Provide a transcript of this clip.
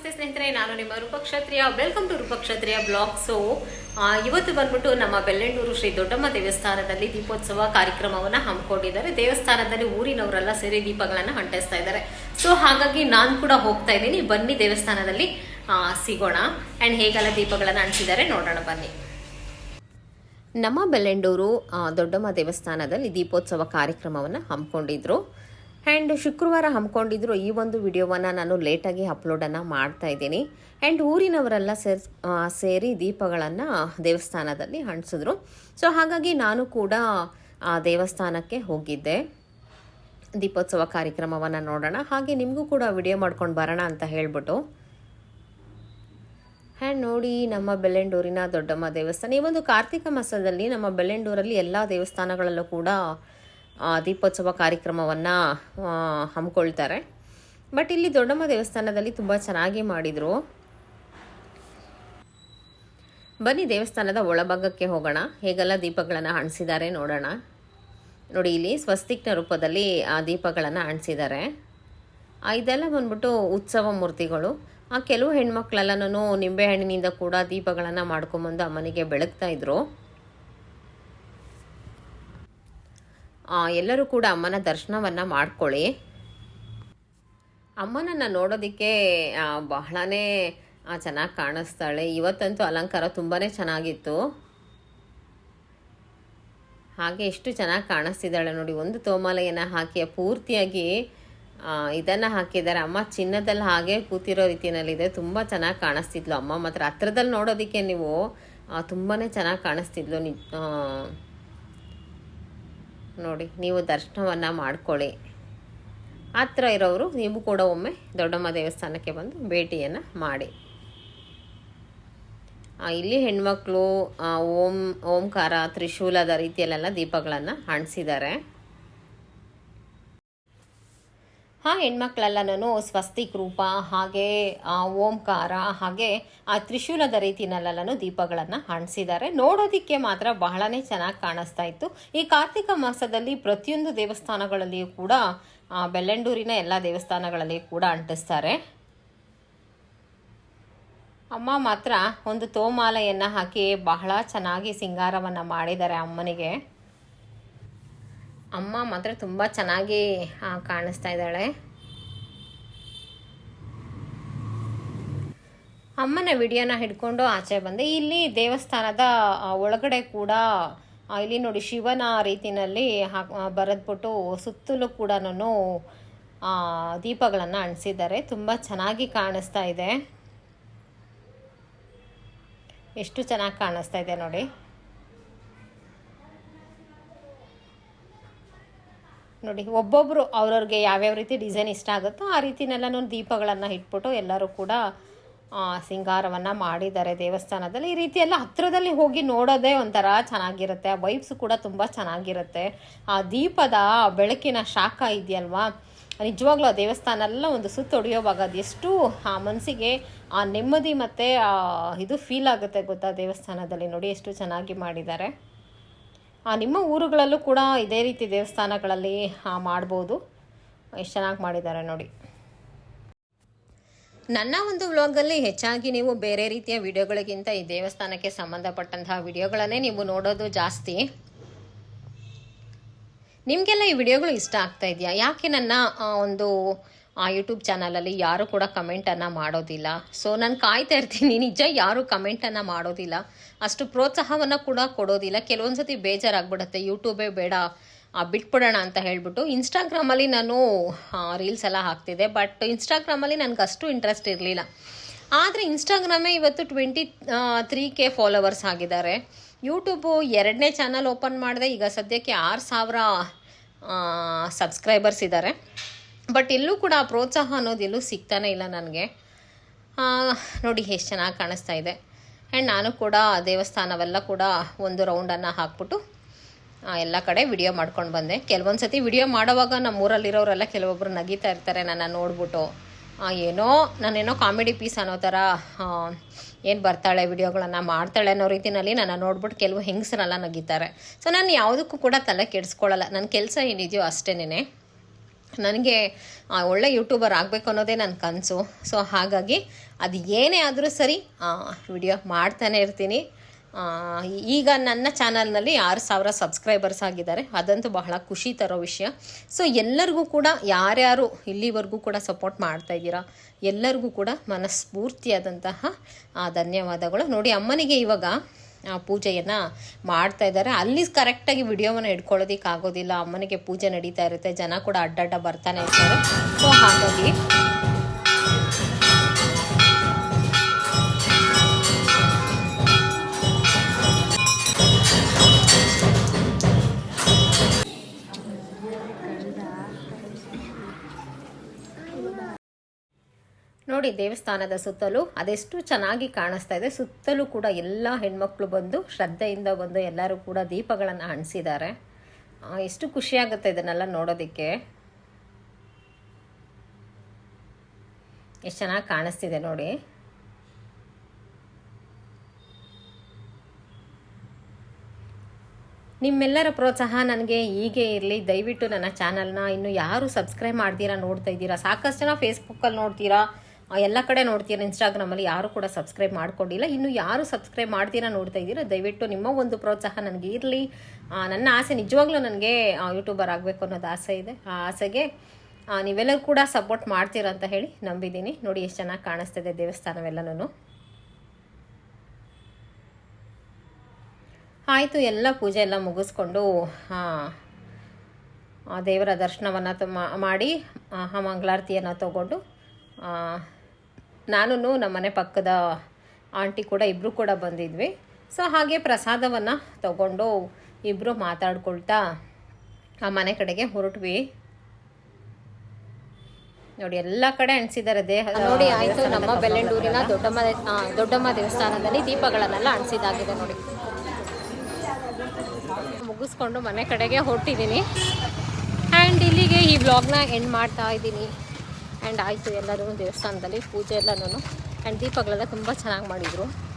ನಮಸ್ತೆ ಸ್ನೇಹಿತರೆ, ನಾನು ನಿಮ್ಮ Rupakshatriya welcome to Rupakshatriya blog so ಇವತ್ತು ಬಂದ್ಬಿಟ್ಟು ನಮ್ಮ ಬೆಳ್ಳೆಂಡೂರು ಶ್ರೀ ದೊಡ್ಡಮ್ಮ ದೇವಸ್ಥಾನದಲ್ಲಿ ದೀಪೋತ್ಸವ ಕಾರ್ಯಕ್ರಮವನ್ನು ಹಮ್ಮಿಕೊಂಡಿದ್ದಾರೆ. ದೇವಸ್ಥಾನದಲ್ಲಿ ಊರಿನವರೆಲ್ಲ ಸೇರಿ ದೀಪಗಳನ್ನು ಅಂಟಿಸ್ತಾ ಇದ್ದಾರೆ. ಸೊ ಹಾಗಾಗಿ ನಾನು ಕೂಡ ಹೋಗ್ತಾ ಇದ್ದೀನಿ. ಬನ್ನಿ ದೇವಸ್ಥಾನದಲ್ಲಿ ಸಿಗೋಣ. ಆ್ಯಂಡ್ ಹೇಗೆಲ್ಲ ದೀಪಗಳನ್ನು ಅಂಟಿಸಿದ್ದಾರೆ ನೋಡೋಣ, ಬನ್ನಿ. ನಮ್ಮ ಬೆಳ್ಳೆಂಡೂರು ದೊಡ್ಡಮ್ಮ ದೇವಸ್ಥಾನದಲ್ಲಿ ದೀಪೋತ್ಸವ ಕಾರ್ಯಕ್ರಮವನ್ನು ಹಮ್ಮಿಕೊಂಡಿದ್ರು. ಆ್ಯಂಡ್ ಶುಕ್ರವಾರ ಹಮ್ಮಿಕೊಂಡಿದ್ರು ಈ ಒಂದು ವಿಡಿಯೋವನ್ನು ನಾನು ಲೇಟಾಗಿ ಅಪ್ಲೋಡನ್ನು ಮಾಡ್ತಾ ಇದ್ದೀನಿ. ಆ್ಯಂಡ್ ಊರಿನವರೆಲ್ಲ ಸೇರ್ ಸೇರಿ ದೀಪಗಳನ್ನು ದೇವಸ್ಥಾನದಲ್ಲಿ ಅಂಟಿಸಿದ್ರು ಸೊ ಹಾಗಾಗಿ ನಾನು ಕೂಡ, ಆ, ದೇವಸ್ಥಾನಕ್ಕೆ ಹೋಗಿದ್ದೆ. ದೀಪೋತ್ಸವ ಕಾರ್ಯಕ್ರಮವನ್ನು ನೋಡೋಣ. ಹಾಗೆ ನಿಮಗೂ ಕೂಡ ವಿಡಿಯೋ ಮಾಡ್ಕೊಂಡು ಬರೋಣ ಅಂತ ಹೇಳ್ಬಿಟ್ಟು. ಆ್ಯಂಡ್ ನೋಡಿ ನಮ್ಮ ಬೆಳ್ಳೆಂಡೂರಿನ ದೊಡ್ಡಮ್ಮ ದೇವಸ್ಥಾನ. ಈ ಒಂದು ಕಾರ್ತಿಕ ಮಾಸದಲ್ಲಿ ನಮ್ಮ ಬೆಳ್ಳೆಂಡೂರಲ್ಲಿ ಎಲ್ಲ ದೇವಸ್ಥಾನಗಳಲ್ಲೂ ಕೂಡ ದೀಪೋತ್ಸವ ಕಾರ್ಯಕ್ರಮವನ್ನು ಹಮ್ಮಿಕೊಳ್ತಾರೆ. ಬಟ್ ಇಲ್ಲಿ ದೊಡ್ಡಮ್ಮ ದೇವಸ್ಥಾನದಲ್ಲಿ ತುಂಬ ಚೆನ್ನಾಗಿ ಮಾಡಿದರು. ಬನ್ನಿ ದೇವಸ್ಥಾನದ ಒಳಭಾಗಕ್ಕೆ ಹೋಗೋಣ. ಹೇಗೆಲ್ಲ ದೀಪಗಳನ್ನು ಅಣಿಸಿದ್ದಾರೆ ನೋಡೋಣ. ನೋಡಿ, ಇಲ್ಲಿ ಸ್ವಸ್ತಿಕ್ನ ರೂಪದಲ್ಲಿ, ಆ, ದೀಪಗಳನ್ನು ಅಣಿಸಿದ್ದಾರೆ ಇದೆಲ್ಲ ಬಂದ್ಬಿಟ್ಟು ಉತ್ಸವ ಮೂರ್ತಿಗಳು. ಆ, ಕೆಲವು ಹೆಣ್ಮಕ್ಳೆಲ್ಲನೂ ನಿಂಬೆಹಣ್ಣಿನಿಂದ ಕೂಡ ದೀಪಗಳನ್ನು ಮಾಡ್ಕೊಂಬಂದು ಅಮ್ಮನಿಗೆ ಬೆಳಗ್ತಾ ಇದ್ರು. ಎಲ್ಲರೂ ಕೂಡ ಅಮ್ಮನ ದರ್ಶನವನ್ನು ಮಾಡ್ಕೊಳ್ಳಿ. ಅಮ್ಮನನ್ನು ನೋಡೋದಕ್ಕೆ ಬಹಳನೇ ಚೆನ್ನಾಗಿ ಕಾಣಿಸ್ತಾಳೆ. ಇವತ್ತಂತೂ ಅಲಂಕಾರ ತುಂಬಾ ಚೆನ್ನಾಗಿತ್ತು. ಹಾಗೆ ಎಷ್ಟು ಚೆನ್ನಾಗಿ ಕಾಣಿಸ್ತಿದ್ದಾಳೆ ನೋಡಿ. ಒಂದು ತೋಮಾಲೆಯನ್ನು ಹಾಕಿ, ಪೂರ್ತಿಯಾಗಿ ಇದನ್ನು ಹಾಕಿದ್ದಾರೆ. ಅಮ್ಮ ಚಿನ್ನದಲ್ಲಿ ಹಾಗೆ ಕೂತಿರೋ ರೀತಿಯಲ್ಲಿದೆ ತುಂಬ ಚೆನ್ನಾಗಿ ಕಾಣಿಸ್ತಿದ್ಲು. ಅಮ್ಮ ಮಾತ್ರ ಹತ್ರದಲ್ಲಿ ನೋಡೋದಕ್ಕೆ ನೀವು ತುಂಬಾ ಚೆನ್ನಾಗಿ ಕಾಣಿಸ್ತಿದ್ಲು. ನಿ ನೋಡಿ, ನೀವು ದರ್ಶನವನ್ನು ಮಾಡ್ಕೊಳ್ಳಿ. ಹತ್ರ ಇರೋರು ನೀವು ಕೂಡ ಒಮ್ಮೆ ದೊಡ್ಡಮ್ಮ ದೇವಸ್ಥಾನಕ್ಕೆ ಬಂದು ಭೇಟಿಯನ್ನು ಮಾಡಿ. ಇಲ್ಲಿ ಹೆಣ್ಮಕ್ಳು ಓಂ, ಓಂಕಾರ, ತ್ರಿಶೂಲದ ರೀತಿಯಲ್ಲೆಲ್ಲ ದೀಪಗಳನ್ನು ಅಂಟಿಸಿದ್ದಾರೆ. ಆ ಹೆಣ್ಮಕ್ಳೆಲ್ಲನೂ ಸ್ವಸ್ತಿಕ್ ರೂಪ, ಹಾಗೆ ಓಂಕಾರ, ಹಾಗೆ, ಆ, ತ್ರಿಶೂಲದ ರೀತಿನಲ್ಲೆಲ್ಲನೂ ದೀಪಗಳನ್ನು ಅಂಟಿಸಿದ್ದಾರೆ ನೋಡೋದಕ್ಕೆ ಮಾತ್ರ ಬಹಳನೇ ಚೆನ್ನಾಗಿ ಕಾಣಿಸ್ತಾ ಇತ್ತು. ಈ ಕಾರ್ತಿಕ ಮಾಸದಲ್ಲಿ ಪ್ರತಿಯೊಂದು ದೇವಸ್ಥಾನಗಳಲ್ಲಿಯೂ ಕೂಡ ಬೆಳ್ಳೆಂಡೂರಿನ ಎಲ್ಲ ದೇವಸ್ಥಾನಗಳಲ್ಲಿ ಕೂಡ ಅಂಟಿಸ್ತಾರೆ. ಅಮ್ಮ ಮಾತ್ರ ಒಂದು ತೋಮಾಲೆಯನ್ನು ಹಾಕಿ ಬಹಳ ಚೆನ್ನಾಗಿ ಸಿಂಗಾರವನ್ನು ಮಾಡಿದ್ದಾರೆ ಅಮ್ಮನಿಗೆ. ಅಮ್ಮ ಮಾತ್ರ ತುಂಬ ಚೆನ್ನಾಗಿ ಕಾಣಿಸ್ತಾ ಇದ್ದಾಳೆ. ಅಮ್ಮನ ವಿಡಿಯೋನ ಹಿಡ್ಕೊಂಡು ಆಚೆ ಬಂದೆ. ಇಲ್ಲಿ ದೇವಸ್ಥಾನದ ಒಳಗಡೆ ಕೂಡ ಇಲ್ಲಿ ನೋಡಿ ಶಿವನ ರೀತಿನಲ್ಲಿ ಹಾಕ್ ಬರೆದ್ಬಿಟ್ಟು ಸುತ್ತಲೂ ಕೂಡ ದೀಪಗಳನ್ನು ಅಂಟಿಸಿದ್ದಾರೆ. ತುಂಬ ಚೆನ್ನಾಗಿ ಕಾಣಿಸ್ತಾ ಇದೆ. ಎಷ್ಟು ಚೆನ್ನಾಗಿ ಕಾಣಿಸ್ತಾ ಇದೆ ನೋಡಿ. ನೋಡಿ ಒಬ್ಬೊಬ್ಬರು ಅವ್ರವ್ರಿಗೆ ಯಾವ್ಯಾವ ರೀತಿ ಡಿಸೈನ್ ಇಷ್ಟ ಆಗುತ್ತೋ ಆ ರೀತಿನೆಲ್ಲನೂ ದೀಪಗಳನ್ನು ಇಟ್ಬಿಟ್ಟು ಎಲ್ಲರೂ ಕೂಡ ಸಿಂಗಾರವನ್ನು ಮಾಡಿದ್ದಾರೆ ದೇವಸ್ಥಾನದಲ್ಲಿ. ಈ ರೀತಿ ಎಲ್ಲ ಹತ್ರದಲ್ಲಿ ಹೋಗಿ ನೋಡೋದೇ ಒಂಥರ ಚೆನ್ನಾಗಿರುತ್ತೆ. ಆ ವೈಬ್ಸ್ ಕೂಡ ತುಂಬ ಚೆನ್ನಾಗಿರುತ್ತೆ. ಆ ದೀಪದ ಬೆಳಕಿನ ಶಾಖ ಇದೆಯಲ್ವಾ? ನಿಜವಾಗ್ಲೂ ಆ ದೇವಸ್ಥಾನ ಎಲ್ಲ ಒಂದು ಸುತ್ತೊಡೆಯೋವಾಗ ಅದು ಅದೆಷ್ಟು ಆ ಮನಸ್ಸಿಗೆ, ಆ ನೆಮ್ಮದಿ ಮತ್ತು ಇದು ಫೀಲ್ ಆಗುತ್ತೆ ಗೊತ್ತಾ ದೇವಸ್ಥಾನದಲ್ಲಿ ನೋಡಿ, ಎಷ್ಟು ಚೆನ್ನಾಗಿ ಮಾಡಿದ್ದಾರೆ. ನಿಮ್ಮ ಊರುಗಳಲ್ಲೂ ಕೂಡ ಇದೇ ರೀತಿ ದೇವಸ್ಥಾನಗಳಲ್ಲಿ ಮಾಡ್ಬೋದು. ಎಷ್ಟು ಚೆನ್ನಾಗಿ ಮಾಡಿದ್ದಾರೆ ನೋಡಿ. ನನ್ನ ಒಂದು ವ್ಲಾಗಲ್ಲಿ ಹೆಚ್ಚಾಗಿ ನೀವು ಬೇರೆ ರೀತಿಯ ವಿಡಿಯೋಗಳಿಗಿಂತ ಈ ದೇವಸ್ಥಾನಕ್ಕೆ ಸಂಬಂಧಪಟ್ಟಂತಹ ವಿಡಿಯೋಗಳನ್ನೇ ನೀವು ನೋಡೋದು ಜಾಸ್ತಿ. ನಿಮಗೆಲ್ಲ ಈ ವಿಡಿಯೋಗಳು ಇಷ್ಟ ಆಗ್ತಾ ಇದೆಯಾ? ಯಾಕೆ ನನ್ನ ಆ, ಯೂಟ್ಯೂಬ್ ಚಾನಲಲ್ಲಿ ಯಾರು ಕೂಡ ಕಮೆಂಟನ್ನು ಮಾಡೋದಿಲ್ಲ. ಸೊ ನಾನು ಕಾಯ್ತಾ ಇರ್ತೀನಿ. ನಿಜ ಯಾರು ಕಮೆಂಟನ್ನು ಮಾಡೋದಿಲ್ಲ. ಅಷ್ಟು ಪ್ರೋತ್ಸಾಹವನ್ನು ಕೂಡ ಕೊಡೋದಿಲ್ಲ. ಕೆಲವೊಂದು ಸತಿ ಬೇಜಾರಾಗ್ಬಿಡುತ್ತೆ. ಯೂಟ್ಯೂಬೇ ಬೇಡ ಬಿಟ್ಬಿಡೋಣ ಅಂತ ಹೇಳ್ಬಿಟ್ಟು ಇನ್ಸ್ಟಾಗ್ರಾಮಲ್ಲಿ ನಾನು ರೀಲ್ಸ್ ಎಲ್ಲ ಹಾಕ್ತಿದ್ದೆ. ಬಟ್ ಇನ್ಸ್ಟಾಗ್ರಾಮಲ್ಲಿ ನನಗೆ ಅಷ್ಟು ಇಂಟ್ರೆಸ್ಟ್ ಇರಲಿಲ್ಲ. ಆದರೆ ಇನ್ಸ್ಟಾಗ್ರಾಮೇ ಇವತ್ತು ಟ್ವೆಂಟಿ ತ್ರೀ ಕೆ ಫಾಲೋವರ್ಸ್ ಆಗಿದ್ದಾರೆ. ಯೂಟ್ಯೂಬು ಎರಡನೇ ಚಾನಲ್ ಓಪನ್ ಮಾಡಿದೆ. ಈಗ ಸದ್ಯಕ್ಕೆ ಆರು ಸಾವಿರ ಸಬ್ಸ್ಕ್ರೈಬರ್ಸ್ ಇದ್ದಾರೆ. ಬಟ್ ಎಲ್ಲೂ ಕೂಡ ಆ ಪ್ರೋತ್ಸಾಹ ಅನ್ನೋದು ಎಲ್ಲೂ ಸಿಗ್ತಾನೆ ಇಲ್ಲ ನನಗೆ. ನೋಡಿ ಎಷ್ಟು ಚೆನ್ನಾಗಿ ಕಾಣಿಸ್ತಾ ಇದೆ. ಆ್ಯಂಡ್ ನಾನು ಕೂಡ ದೇವಸ್ಥಾನವೆಲ್ಲ ಕೂಡ ಒಂದು ರೌಂಡನ್ನು ಹಾಕ್ಬಿಟ್ಟು ಎಲ್ಲ ಕಡೆ ವಿಡಿಯೋ ಮಾಡ್ಕೊಂಡು ಬಂದೆ. ಕೆಲವೊಂದು ಸತಿ ವಿಡಿಯೋ ಮಾಡೋವಾಗ ನಮ್ಮ ಊರಲ್ಲಿರೋರೆಲ್ಲ ಕೆಲವೊಬ್ಬರು ನಗೀತಾ ಇರ್ತಾರೆ ನನ್ನ ನೋಡ್ಬಿಟ್ಟು. ಏನೋ, ನಾನೇನೋ ಕಾಮಿಡಿ ಪೀಸ್ ಅನ್ನೋ ಥರ ಏನು ಬರ್ತಾಳೆ ವಿಡಿಯೋಗಳನ್ನು ಮಾಡ್ತಾಳೆ ಅನ್ನೋ ರೀತಿಯಲ್ಲಿ ನನ್ನ ನೋಡ್ಬಿಟ್ಟು ಕೆಲವು ಹೆಂಗಸರೆಲ್ಲ ನಗೀತಾರೆ. ಸೊ ನಾನು ಯಾವುದಕ್ಕೂ ಕೂಡ ತಲೆ ಕೆಡಿಸ್ಕೊಳ್ಳಲ್ಲ ನನ್ನ ಕೆಲಸ ಏನಿದೆಯೋ ಅಷ್ಟೇನೆ ನನಗೆ ಒಳ್ಳೆ ಯೂಟ್ಯೂಬರ್ ಆಗಬೇಕು ಅನ್ನೋದೇ ನನ್ನ ಕನಸು. ಸೊ ಹಾಗಾಗಿ ಅದು ಏನೇ ಆದರೂ ಸರಿ ವಿಡಿಯೋ ಮಾಡ್ತಾನೆ ಇರ್ತೀನಿ. ಈಗ ನನ್ನ ಚಾನಲ್ನಲ್ಲಿ ಆರು ಸಾವಿರ ಸಬ್ಸ್ಕ್ರೈಬರ್ಸ್ ಆಗಿದ್ದಾರೆ. ಅದಂತೂ ಬಹಳ ಖುಷಿ ತರೋ ವಿಷಯ. ಸೊ ಎಲ್ಲರಿಗೂ ಕೂಡ, ಯಾರ್ಯಾರು ಇಲ್ಲಿವರೆಗೂ ಕೂಡ ಸಪೋರ್ಟ್ ಮಾಡ್ತಾ ಇದ್ದೀರಾ, ಎಲ್ಲರಿಗೂ ಕೂಡ ಮನಸ್ಫೂರ್ತಿಯಾದಂತಹ ಧನ್ಯವಾದಗಳು. ನೋಡಿ, ಅಮ್ಮನಿಗೆ ಇವಾಗ ಪೂಜೆಯನ್ನು ಮಾಡ್ತಾ ಇದ್ದಾರೆ. ಅಲ್ಲಿ ಕರೆಕ್ಟಾಗಿ ವಿಡಿಯೋವನ್ನು ಇಟ್ಕೊಳ್ಳೋದಕ್ಕೆ ಆಗೋದಿಲ್ಲ. ಅಮ್ಮನಿಗೆ ಪೂಜೆ ನಡೀತಾ ಇರುತ್ತೆ. ಜನ ಕೂಡ ಅಡ್ಡಡ್ಡ ಬರ್ತಾನೆ ಇರ್ತಾರೆ. ಸೊ ಹಾಗಾಗಿ ನೋಡಿ, ದೇವಸ್ಥಾನದ ಸುತ್ತಲೂ ಅದೆಷ್ಟು ಚೆನ್ನಾಗಿ ಕಾಣಿಸ್ತಾ ಇದೆ. ಸುತ್ತಲೂ ಕೂಡ ಎಲ್ಲ ಹೆಣ್ಮಕ್ಳು ಬಂದು ಶ್ರದ್ಧೆಯಿಂದ ಬಂದು ಎಲ್ಲರೂ ಕೂಡ ದೀಪಗಳನ್ನು ಹಣಿಸಿದ್ದಾರೆ. ಎಷ್ಟು ಖುಷಿಯಾಗುತ್ತೆ ಇದನ್ನೆಲ್ಲ ನೋಡೋದಕ್ಕೆ. ಎಷ್ಟು ಚೆನ್ನಾಗಿ ಕಾಣಿಸ್ತಿದೆ ನೋಡಿ. ನಿಮ್ಮೆಲ್ಲರ ಪ್ರೋತ್ಸಾಹ ನನಗೆ ಹೀಗೆ ಇರಲಿ. ದಯವಿಟ್ಟು ನನ್ನ ಚಾನಲ್ನ ಇನ್ನು ಯಾರು ಸಬ್ಸ್ಕ್ರೈಬ್ ಮಾಡ್ತೀರಾ ನೋಡ್ತಾ ಇದ್ದೀರಾ? ಸಾಕಷ್ಟು ಜನ ಫೇಸ್ಬುಕ್ಕಲ್ಲಿ ನೋಡ್ತೀರಾ? ಎಲ್ಲ ಕಡೆ ನೋಡ್ತೀರಾ ಇನ್ಸ್ಟಾಗ್ರಾಮಲ್ಲಿ ಯಾರು ಕೂಡ ಸಬ್ಸ್ಕ್ರೈಬ್ ಮಾಡ್ಕೊಂಡಿಲ್ಲ. ಇನ್ನು ಯಾರು ಸಬ್ಸ್ಕ್ರೈಬ್ ಮಾಡ್ತೀರಾ ನೋಡ್ತಾ ಇದ್ದೀರಾ, ದಯವಿಟ್ಟು ನಿಮ್ಮ ಒಂದು ಪ್ರೋತ್ಸಾಹ ನನಗೆ ಇರಲಿ. ನನ್ನ ಆಸೆ ನಿಜವಾಗ್ಲೂ ನನಗೆ ಯೂಟ್ಯೂಬರ್ ಆಗಬೇಕು ಅನ್ನೋದು ಆಸೆ ಇದೆ. ಆ ಆಸೆಗೆ ನೀವೆಲ್ಲರೂ ಕೂಡ ಸಪೋರ್ಟ್ ಮಾಡ್ತೀರಾ ಅಂತ ಹೇಳಿ ನಂಬಿದ್ದೀನಿ. ನೋಡಿ ಎಷ್ಟು ಚೆನ್ನಾಗಿ ಕಾಣಿಸ್ತಿದೆ ದೇವಸ್ಥಾನವೆಲ್ಲನೂ ಆಯಿತು, ಎಲ್ಲ ಪೂಜೆ ಎಲ್ಲ ಮುಗಿಸ್ಕೊಂಡು ದೇವರ ದರ್ಶನವನ್ನು ಮಾಡಿ ಮಂಗಳಾರತಿಯನ್ನು ತಗೊಂಡು ನಾನು ನಮ್ಮ ಮನೆ ಪಕ್ಕದ ಆಂಟಿ ಕೂಡ ಇಬ್ಬರು ಕೂಡ ಬಂದಿದ್ವಿ. ಸೊ ಹಾಗೆ ಪ್ರಸಾದವನ್ನು ತಗೊಂಡು ಇಬ್ಬರು ಮಾತಾಡ್ಕೊಳ್ತಾ ಆ ಮನೆ ಕಡೆಗೆ ಹೊರಟ್ವಿ. ನೋಡಿ, ಎಲ್ಲ ಕಡೆ ಅಣಿಸಿದ್ದಾರೆ ದೇಹ ನೋಡಿ, ಆಯಿತು. ನಮ್ಮ ಬೆಳ್ಳಂಡೂರಿನ ದೊಡ್ಡಮ್ಮ ದೊಡ್ಡಮ್ಮ ದೇವಸ್ಥಾನದಲ್ಲಿ ದೀಪಗಳನ್ನೆಲ್ಲ ಅಣಿಸಿದಾಗಿದೆ ನೋಡಿ. ಮುಗಿಸ್ಕೊಂಡು ಮನೆ ಕಡೆಗೆ ಹೊರಟಿದ್ದೀನಿ ಆ್ಯಂಡ್ ಇಲ್ಲಿಗೆ ಈ ಬ್ಲಾಗ್ನ ಎಂಡ್ ಮಾಡ್ತಾ ಇದ್ದೀನಿ. ಆ್ಯಂಡ್ ಆಯಿತು ಎಲ್ಲರೂ ದೇವಸ್ಥಾನದಲ್ಲಿ ಪೂಜೆ ಎಲ್ಲನೂ. ಆ್ಯಂಡ್ ದೀಪಗಳೆಲ್ಲ ತುಂಬ ಚೆನ್ನಾಗಿ ಮಾಡಿದರು.